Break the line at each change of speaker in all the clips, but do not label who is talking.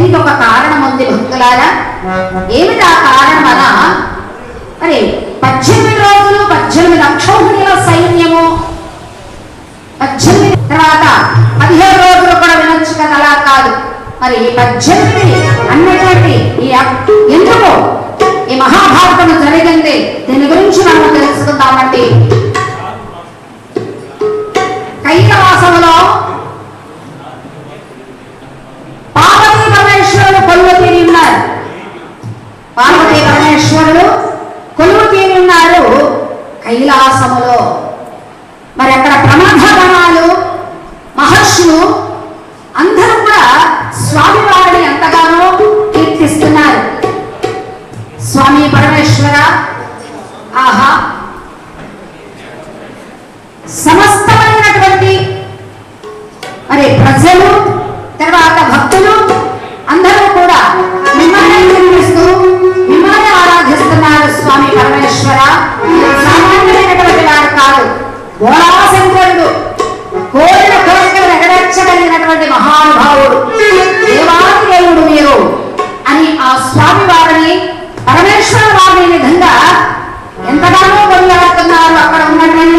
దీనికి ఒక కారణం ఉంది భక్తులారా. ఏమిటి ఆ కారణం అలా? మరి పద్దెనిమిది రోజులు పద్దెనిమిది అక్షోహిణుల సైన్యము. పద్దెనిమిది తర్వాత పదిహేను రోజులు కూడా వినొచ్చు కదా అలా కాదు. మరి ఈ పద్దెనిమిది అన్నటువంటి ఈ అక్టు ఎందుకు? ఈ మహాభారతం జరిగింది. దీని గురించి మనము తెలుసుకుందామంటే నెరవేర్చగలిగినటువంటి మహానుభావుడు. దేవాదిదేవుడు మీరు అని ఆ స్వామి వారిని పరమేశ్వర వారిని విధంగా ఎంతగానో కొనియాడుతున్నారు అక్కడ ఉన్నటువంటి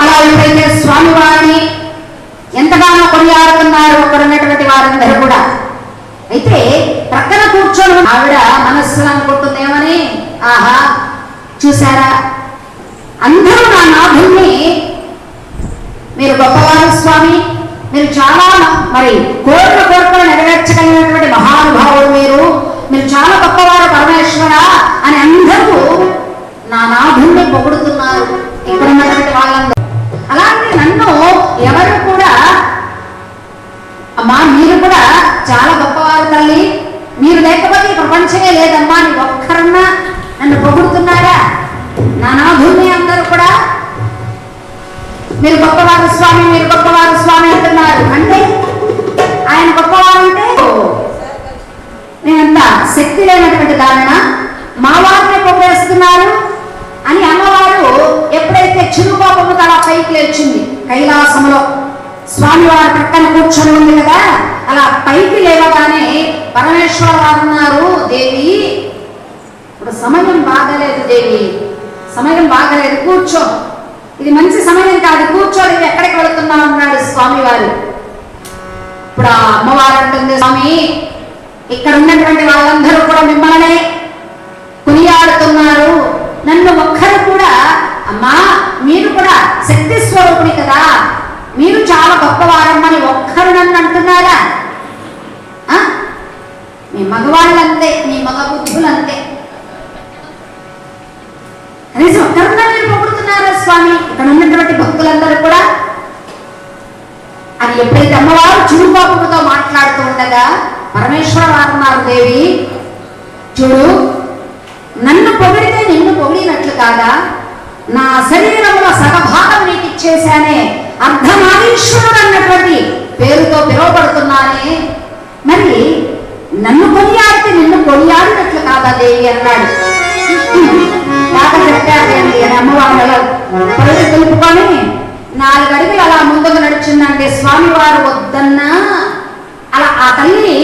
అలా ఎప్పుడైతే స్వామివారిని ఎంతగానో కొనియాడుతున్నారు అక్కడ ఉన్నటువంటి వారందరూ కూడా అయితే ప్రక్కన కూర్చొని ఆవిడ మనస్సులో అనుకుంటుందేమని ఆహా చూసారా అందరూ నా నాథుణ్ణి మీరు గొప్పవారు స్వామి మీరు చాలా మరి కోరిక కోరికలు నెరవేర్చగలిగినటువంటి మహానుభావుడు మీరు మీరు చాలా గొప్పవారు పరమేశ్వర అని అందరూ నా నాథుణ్ణి పొగుడుతున్నారు ఇక్కడ ఉన్నటువంటి వాళ్ళందరూ. అలాగే నన్ను ఎవరు కూడా అమ్మా మీరు కూడా చాలా గొప్పవారు తల్లి. మీరు లేకపోతే ఈ ప్రపంచమే లేదమ్మా నీ ఒక్కరన్నా నన్ను పొగుడుతున్నారా? నా నాథుణ్ణి అందరూ కూడా మీరు గొప్పవారు స్వామి మీరు గొప్పవారు స్వామి అంటున్నారు. అంటే ఆయన గొప్పవారు అంటే నేనంత శక్తి లేనటువంటి దానినా. మా వారిని పొగేస్తున్నారు అని అమ్మవారు ఎప్పుడైతే చిరుకోపము తల పైకి లేచింది. కైలాసములో స్వామివారి పక్కన కూర్చొని ఉంది కదా? అలా పైకి లేవగానే పరమేశ్వర వారు అన్నారు దేవి ఇప్పుడు సమయం బాగలేదు దేవి. సమయం బాగలేదు కూర్చో. ఇది మంచి సమయం కాదు కూర్చోలేదు ఎక్కడికి వెళుతున్నావు? అన్నాడు స్వామివారు. ఇప్పుడు ఆ అమ్మవారు అంటుంది స్వామి ఇక్కడ ఉన్నటువంటి వాళ్ళందరూ కూడా మిమ్మల్ని కొనియాడుతున్నారు. నన్ను ఒక్కరు కూడా అమ్మా కదా? శక్తి స్వరూపుడి కదా. మీరు చాలా గొప్పవారమ్మని ఒక్కరు నన్ను అంటున్నారా? ఆ? మీ మగవాళ్ళంతే మీ మగ బుద్ధులంతే. కనీసం ఒక్కరున్నా మీరు పొగుడుతున్నారా స్వామి? ఇక్కడ ఉన్నటువంటి భక్తులందరూ కూడా? అని ఎప్పుడైతే అమ్మవారు చురుపాపముతో మాట్లాడుతూ ఉండగా పరమేశ్వర వారు అన్నారు దేవి చూడు నన్ను పొగిడితే నిన్ను పొగిడినట్లు కాదా? నా శరీరంలో సగభాగం నీకు ఇచ్చేశానే. అర్ధనారీశ్వరుడు అన్నటువంటి పేరుతో పిలువబడుతున్నానే. మరి నన్ను కొనియాడితే నిన్ను కొనియాడినట్లు కాదా దేవి అన్నాడు. బాగా చెప్పారండి అని అమ్మవారు అలా పరుగు తెలుపుకొని నాలుగు అడుగులు అలా ముందుకు నడుచుందంటే స్వామివారు వద్దన్నా. అలా ఆ తల్లి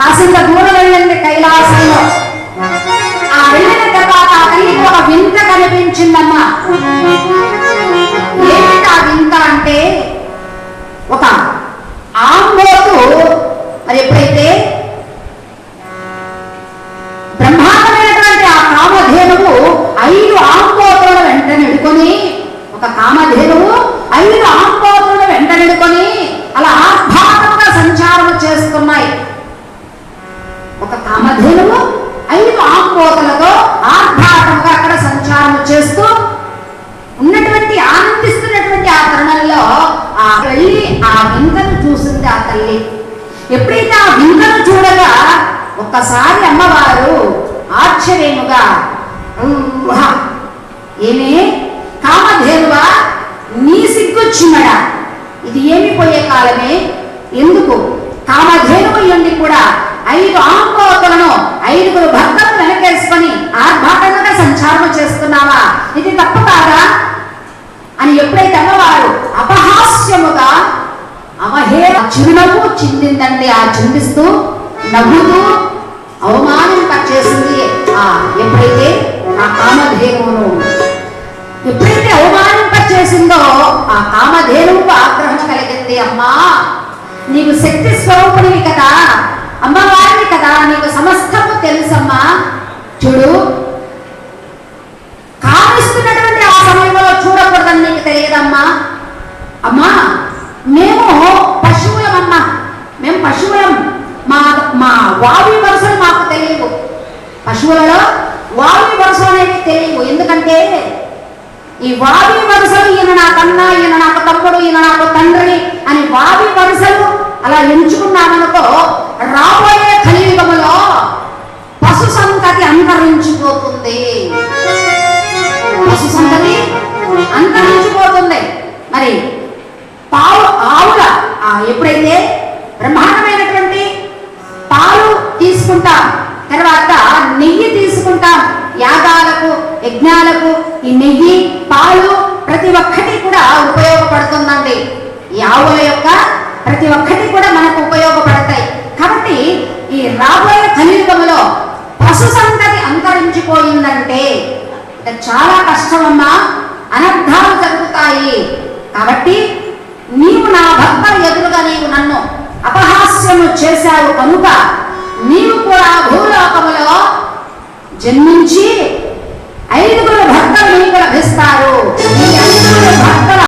కాసింత దూరం వెళ్ళింది కైలాసంలో. తర్వాత అతనికి ఒక వింత కనిపించిందమ్మా. ఎప్పుడైతే ఆ వింతను చూడగా ఒక్కసారి అమ్మవారు ఆశ్చర్యముగా ఏమే? కామధేనువా? నీ సిగ్గుచ్చిమడా? ఇది ఏమి పోయే కాలమే? ఎందుకు? కామధేనువు నుండి కూడా ఐదు ఆంబోతులను ఐదుగురు భక్తులను వెనకేసుకొని ఆర్భాటంగా సంచారం చేస్తున్నావా? ఇది తప్పు కాదా? అని ఎప్పుడైతే అమ్మవారు అపహాస్యముగా అమహే చిరునవ్వు చిందిందండి. ఆ చిందిస్తూ నవ్వుతూ అవమానింపచేసింది ఆ ఎప్పుడైతే ఆ కామధేనువును ఎప్పుడైతే అవమానింపచేసిందో ఆ కామధేనువుకు ఆగ్రహం కలిగింది. అమ్మా నీకు శక్తి స్వరూపుడివి కదా అమ్మవారివి కదా నీకు సమస్తము తెలుసమ్మా. చూడు కామిస్తున్నటువంటి ఆ సమయంలో చూడకూడదని నీకు తెలియదమ్మా. అమ్మా మేము పశువులమమ్మా. మేము పశువులం. మా మా వావి వరుసలు మాకు తెలియవు. పశువులలో వావి వరుసలు అనేవి తెలియవు. ఎందుకంటే ఈ వావి వరుసలు ఈయన నా కన్నా ఈయన నాకు తమ్ముడు ఈయన నాకు తండ్రి అని వావి వరుసలు అలా ఎంచుకున్నామనుకో రాబోయే కలియుగములో పశు సంతతి అంతరించిపోతుంది. ఉపయోగపడుతుందండి ఈ ఆవుల యొక్క ప్రతి ఒక్కటి కూడా మనకు ఉపయోగపడతాయి. కాబట్టి ఈ రాబోయే కలియుగంలో పశు సంతతి అంతరించిపోయిందంటే చాలా కష్టమమ్మా. అనర్థాలు జరుగుతాయి. కాబట్టి నీవు నా భక్తుల ఎదురుగా నీవు నన్ను అపహాస్యము చేశావు కనుక నీవు కూడా భూలోకములో జన్మించి ఐదుగురు భర్తలు నీకు లభిస్తారు ఈ ఐదుగురు